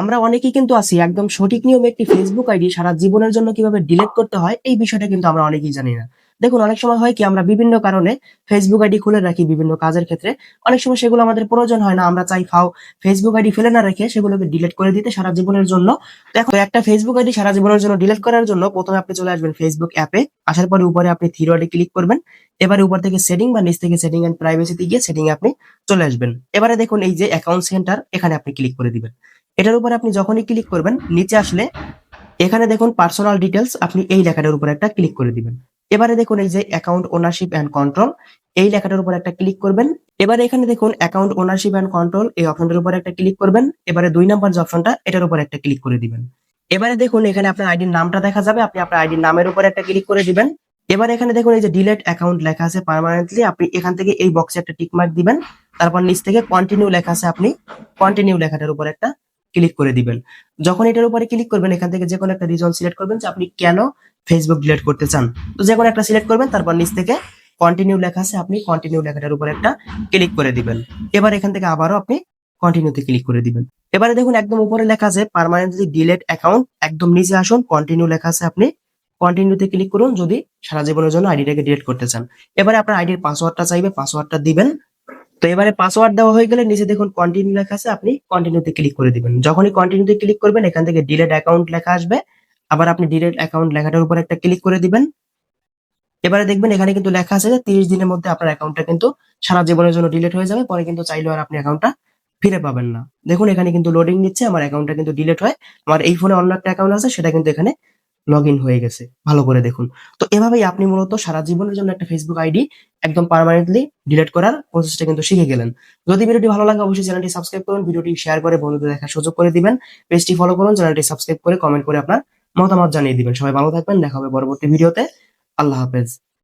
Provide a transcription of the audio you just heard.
আমরা অনেকেই কিন্তু আছি, একদম সঠিক নিয়মে একটি ফেসবুক আইডি সারা জীবনের জন্য কীভাবে ডিলিট করতে হয়, এই বিষয়টা কিন্তু আমরা অনেকেই জানি না। দেখুন, অনেক সময় হয় কি, আমরা বিভিন্ন কারণে ফেসবুক আইডি খুলে রাখি বিভিন্ন কাজের ক্ষেত্রে। অনেক সময় সেগুলো আমাদের প্রয়োজন হয় না, আমরা চাই ফাও ফেসবুক আইডি ফেলে না রেখে সেগুলোকে ডিলিট করে দিতে সারা জীবনের জন্য। দেখো, একটা ফেসবুক আইডি সারা জীবনের জন্য ডিলিট করার জন্য প্রথমে আপনি চলে আসবেন ফেসবুক অ্যাপে আসার পরে উপরে আপনি থ্রি ডটে ক্লিক করবেন। এবারে উপর থেকে সেটিং বা নিচ থেকে সেটিং এন্ড প্রাইভেসিতে গিয়ে সেটিং আপনি চলে আসবেন। এবারে দেখুন, এই যে অ্যাকাউন্ট সেন্টার এখানে আপনি ক্লিক করে দিবেন। এটার উপরে আপনি যখনই ক্লিক করবেন, নিচে আসলে এখানে দেখুন পার্সোনাল ডিটেলস আপনি এই লেখাটার উপর একটা ক্লিক করে দিবেন। এবারে দেখুন এই যে অ্যাকাউন্ট ওনারশিপ এন্ড কন্ট্রোল এই লেখাটার উপর একটা ক্লিক করবেন। এবারে এখানে দেখুন অ্যাকাউন্ট ওনারশিপ এন্ড কন্ট্রোল এই অপশনটার উপর একটা ক্লিক করবেন। এবারে দুই নাম্বার যে অপশনটা এটার উপর একটা ক্লিক করে দিবেন। এবারে দেখুন এখানে আপনার আইডির নামটা দেখা যাবে, আপনি আপনার আইডির নামের উপর একটা ক্লিক করে দিবেন। এবার এখানে দেখুন এই যে ডিলেট অ্যাকাউন্ট লেখা আছে পার্মানেন্টলি আপনি এখান থেকে এই বক্সে একটা টিক মার্ক দিবেন। তারপর নিচ থেকে কন্টিনিউ লেখা আছে আপনি কন্টিনিউ লেখাটার উপর একটা ক্লিক করে দিবেন। যখন এটার উপরে ক্লিক করবেন, এখান থেকে যে কোনো একটা রিজন সিলেক্ট করবেন যে আপনি কেন ফেসবুক ডিলিট করতে চান। তো যে কোনো একটা সিলেক্ট করবেন, তারপর নিচ থেকে কন্টিনিউ লেখা আছে, আপনি কন্টিনিউ লেখাটার উপর একটা ক্লিক করে দিবেন। এবার এখান থেকে আবারও আপনি কন্টিনিউতে ক্লিক করে দিবেন। এবারে দেখুন একদম উপরে লেখা আছে পার্মানেন্টলি ডিলেট অ্যাকাউন্ট একদম নিচে আসুন কন্টিনিউ লেখা আছে আপনি কন্টিনিউতে ক্লিক করুন, যদি সারা জীবনের জন্য আইডিটাকে ডিলিট করতে চান। এবারে আপনার আইডির পাসওয়ার্ডটা চাইবে পাসওয়ার্ডটা দিবেন তো এবারে পাসওয়ার্ড দেওয়া হয়ে গেলে নিচে দেখুন কন্টিনিউ লেখা আছে, আপনি কন্টিনিউতে ক্লিক করে দিবেন। যখনই কন্টিনিউতে ক্লিক করবেন, এখান থেকে ডিলেট অ্যাকাউন্ট লেখা আসবে। আবার আপনি ডিলেট অ্যাকাউন্ট লেখাটার উপর একটা ক্লিক করে দিবেন। এবারে দেখবেন এখানে কিন্তু লেখা আছে যে তিরিশ দিনের মধ্যে আপনার অ্যাকাউন্টটা কিন্তু সারা জীবনের জন্য ডিলেট হয়ে যাবে, পরে কিন্তু চাইলেও আর আপনি অ্যাকাউন্টটা ফিরে পাবেন না। দেখুন এখানে কিন্তু লোডিং নিচ্ছে, আমার অ্যাকাউন্টটা কিন্তু ডিলেট হয়। আমার এই ফোনে অন্য একটা অ্যাকাউন্ট আছে, সেটা কিন্তু এখানে লগ ইন হয়ে গেছে। ভালো করে দেখুন। তো এভাবেই আপনি মূলত সারা জীবনের জন্য একটা ফেসবুক আইডি একদম পারমানেন্টলি ডিলিট করার প্রসেসটা কিন্তু শিখে গেলেন। যদি ভিডিওটি ভালো লাগে, অবশ্যই চ্যানেলটি সাবস্ক্রাইব করুন, ভিডিওটি শেয়ার করে বন্ধুদের দেখার সুযোগ করে দিবেন। পেজটি ফলো করুন, চ্যানেলটি সাবস্ক্রাইব করে কমেন্ট করে আপনার মতামত জানিয়ে দিবেন। সবাই ভালো থাকবেন, দেখা হবে পরবর্তী ভিডিওতে। আল্লাহ হাফেজ।